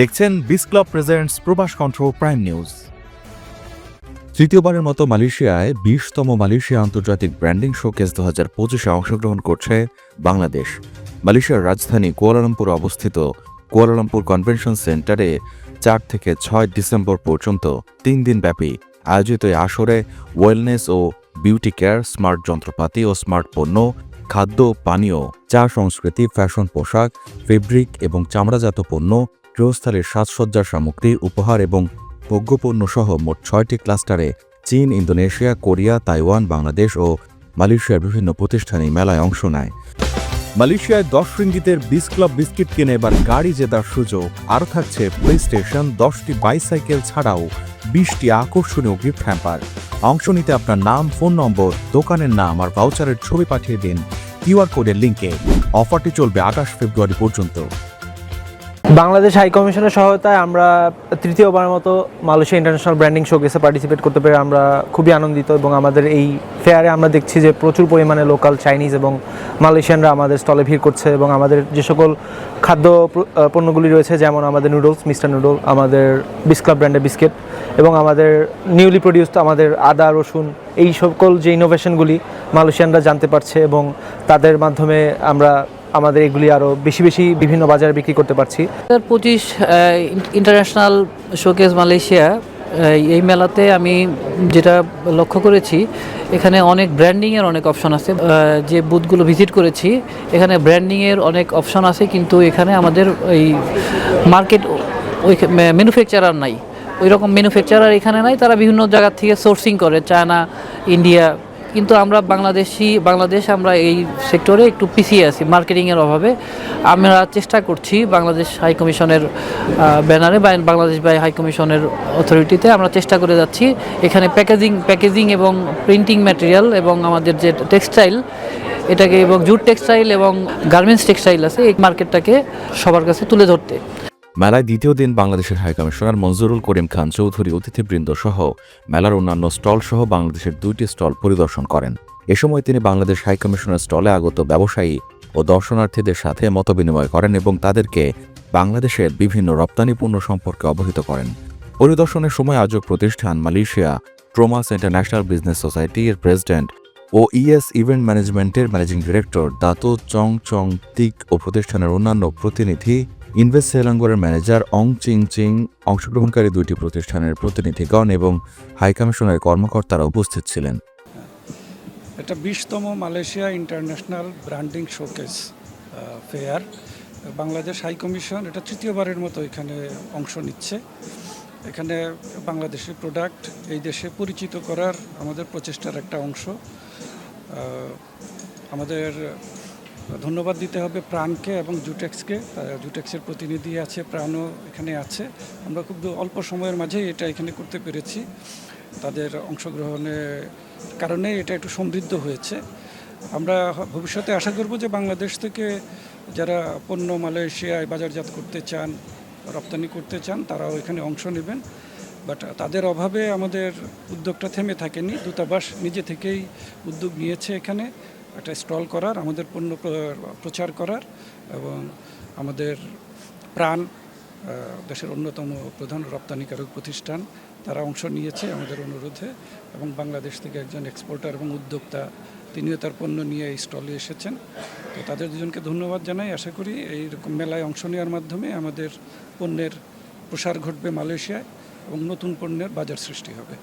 দেখছেন বিস club presents Probash control prime news. তৃতীয়বারের মতো মালয়েশিয়ায় বিশতম মালয়েশিয়া আন্তর্জাতিক ব্র্যান্ডিং শোকেস দু হাজার পঁচিশে অংশগ্রহণ করছে বাংলাদেশ। মালয়েশিয়ার রাজধানী কুয়ালালামপুরে অবস্থিত কুয়ালালামপুর কনভেনশন সেন্টারে চার থেকে ছয় ডিসেম্বর পর্যন্ত তিন দিন ব্যাপী আয়োজিত এই আসরে ওয়েলনেস ও বিউটি কেয়ার, স্মার্ট যন্ত্রপাতি ও স্মার্ট পণ্য, খাদ্য, পানীয়, চা সংস্কৃতি, ফ্যাশন পোশাক, ফেব্রিক এবং চামড়াজাত পণ্য গৃহস্থালির সাজসজ্জার সামগ্রী, উপহার এবং ভোগ্যপণ্য সহ মোট ছয়টি ক্লাস্টারে চীন, ইন্দোনেশিয়া, কোরিয়া, তাইওয়ান, বাংলাদেশ ও মালয়েশিয়ার বিভিন্ন প্রতিষ্ঠান মেলায় অংশ নেয়। মালয়েশিয়ায় দশ রিঙ্গিতের বিস ক্লাব বিস্কিট কিনে এবার গাড়ি জেতার সুযোগ। আরও থাকছে প্লে স্টেশন দশটি বাইসাইকেল ছাড়াও বিশটি আকর্ষণীয় গিফট হ্যাম্পার অংশ নিতে আপনার নাম, ফোন নম্বর, দোকানের নাম আর ভাউচারের ছবি পাঠিয়ে দিন। কিউআর কোডের লিঙ্কে অফারটি চলবে আঠাশ ফেব্রুয়ারি পর্যন্ত। বাংলাদেশ হাই কমিশনের সহায়তায় আমরা তৃতীয়বার মতো মালয়েশিয়া ইন্টারন্যাশনাল ব্র্যান্ডিং শোকেসে পার্টিসিপেট করতে পেরে আমরা খুবই আনন্দিত এবং আমাদের এই ফেয়ারে আমরা দেখছি যে প্রচুর পরিমাণে লোকাল চাইনিজ এবং মালয়েশিয়ানরা আমাদের স্টলে ভিড় করছে এবং আমাদের যে সকল খাদ্য পণ্যগুলি রয়েছে, যেমন আমাদের নুডলস মিস্টার নুডল আমাদের বিস্ক্লাব ব্র্যান্ডের বিস্কিট এবং আমাদের নিউলি প্রডিউসড আমাদের আদা, রসুন, এই সকল যে ইনোভেশনগুলি মালয়েশিয়ানরা জানতে পারছে এবং তাদের মাধ্যমে আমরা আমাদের এগুলি আরও বেশি বেশি বিভিন্ন বাজারে বিক্রি করতে পারছি। পঁচিশ ইন্টারন্যাশনাল শোকেস মালয়েশিয়া এই মেলাতে আমি যেটা লক্ষ্য করেছি, এখানে অনেক ব্র্যান্ডিংয়ের অনেক অপশন আছে। যে বুথগুলো ভিজিট করেছি, এখানে ব্র্যান্ডিংয়ের অনেক অপশন আছে, কিন্তু এখানে আমাদের এই মার্কেট ওই ম্যানুফ্যাকচারার নাই। ওই রকম ম্যানুফ্যাকচারার এখানে নাই, তারা বিভিন্ন জায়গা থেকে সোর্সিং করে চায়না ইন্ডিয়া কিন্তু আমরা বাংলাদেশি, বাংলাদেশ আমরা এই সেক্টরে একটু পিছিয়ে আছি মার্কেটিংয়ের অভাবে। আমরা চেষ্টা করছি বাংলাদেশ হাই কমিশনের ব্যানারে বা বাংলাদেশ বাই হাই কমিশনের অথরিটিতে আমরা চেষ্টা করে যাচ্ছি। এখানে প্যাকেজিং প্যাকেজিং এবং প্রিন্টিং ম্যাটেরিয়াল এবং আমাদের যে টেক্সটাইল এটাকে এবং জুট টেক্সটাইল এবং গার্মেন্টস টেক্সটাইল আছে, এই মার্কেটটাকে সবার কাছে তুলে ধরতে। মেলায় দ্বিতীয় দিন বাংলাদেশের হাইকমিশনার মঞ্জুরুল করিম খান, চৌধুরী, অতিথিবৃন্দ সহ মেলার অন্যান্য স্টল সহ বাংলাদেশের দুইটি স্টল পরিদর্শন করেন। এ সময় তিনি বাংলাদেশ হাইকমিশনের স্টলে আগত ব্যবসায়ী ও দর্শনার্থীদের সাথে মতবিনিময় করেন এবং তাদেরকে বাংলাদেশের বিভিন্ন রপ্তানি পণ্য সম্পর্কে অবহিত করেন। পরিদর্শনের সময় আজও প্রতিষ্ঠান মালয়েশিয়া ট্রোমাস ইন্টারন্যাশনাল বিজনেস সোসাইটি এর প্রেসিডেন্ট ও ইএস ইভেন্ট ম্যানেজমেন্টের managing director Dato Chong Chong তিক ও প্রতিষ্ঠানের অন্যান্য প্রতিনিধি ইনভেস্ট সেলাঙ্গরের ম্যানেজার অং চিং চিং অংশগ্রহণকারী দুইটি প্রতিষ্ঠানের প্রতিনিধিগণ এবং হাইকমিশনের কর্মকর্তারা উপস্থিত ছিলেন। এটা বিশতম Malaysia international branding showcase fair. Bangladesh high commission এটা তৃতীয়বারের মতো এখানে অংশ নিচ্ছে। এখানে বাংলাদেশি প্রোডাক্ট এই দেশে পরিচিত করার আমাদের প্রচেষ্টার একটা অংশ। আমাদের ধন্যবাদ দিতে হবে প্রাণকে এবং জুটেক্সকে। জুটেক্সের প্রতিনিধি আছে, প্রাণও এখানে আছে। আমরা খুব অল্প সময়ের মাঝেই এটা এখানে করতে পেরেছি। তাদের অংশগ্রহণের কারণে এটা একটু সমৃদ্ধ হয়েছে। আমরা ভবিষ্যতে আশা করব যে বাংলাদেশ থেকে যারা পণ্য মালয়েশিয়ায় বাজারজাত করতে চান, রপ্তানি করতে চান, তারাও এখানে অংশ নেবেন। বাট তাদের অভাবে আমাদের উদ্যোগটা থেমে থাকেনি। দূতাবাস নিজে থেকেই উদ্যোগ নিয়েছে এখানে। একটা স্টল করার, আমাদের পণ্য প্রচার করার এবং আমাদের প্রাণ দেশের অন্যতম প্রধান রপ্তানিকারক প্রতিষ্ঠান, তারা অংশ নিয়েছে আমাদের অনুরোধে এবং বাংলাদেশ থেকে একজন এক্সপোর্টার এবং উদ্যোক্তা, তিনিও তার পণ্য নিয়ে এই স্টলে এসেছেন। তো তাদের দুজনকে ধন্যবাদ জানাই। আশা করি এইরকম মেলায় অংশ নেওয়ার মাধ্যমে আমাদের পণ্যের প্রসার ঘটবে মালয়েশিয়ায় এবং নতুন পণ্যের বাজার সৃষ্টি হবে।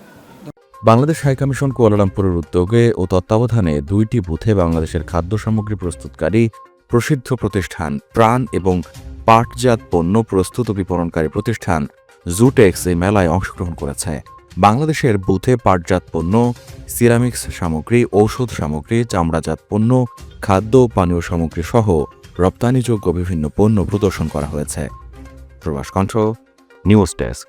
বাংলাদেশ হাইকমিশন কুয়ালালামপুরের উদ্যোগে ও তত্ত্বাবধানে দুইটি বুথে বাংলাদেশের খাদ্য সামগ্রী প্রস্তুতকারী প্রসিদ্ধ প্রতিষ্ঠান প্রাণ এবং পাটজাত পণ্য প্রস্তুত বিপণনকারী প্রতিষ্ঠান জুটেক্স এই মেলায় অংশগ্রহণ করেছে। বাংলাদেশের বুথে পাটজাত পণ্য, সিরামিক্স সামগ্রী, ঔষধ সামগ্রী, চামড়াজাত পণ্য, খাদ্য পানীয় সামগ্রী সহ রপ্তানিযোগ্য বিভিন্ন পণ্য প্রদর্শন করা হয়েছে। প্রবাস কণ্ঠ, নিউজ ডেস্ক।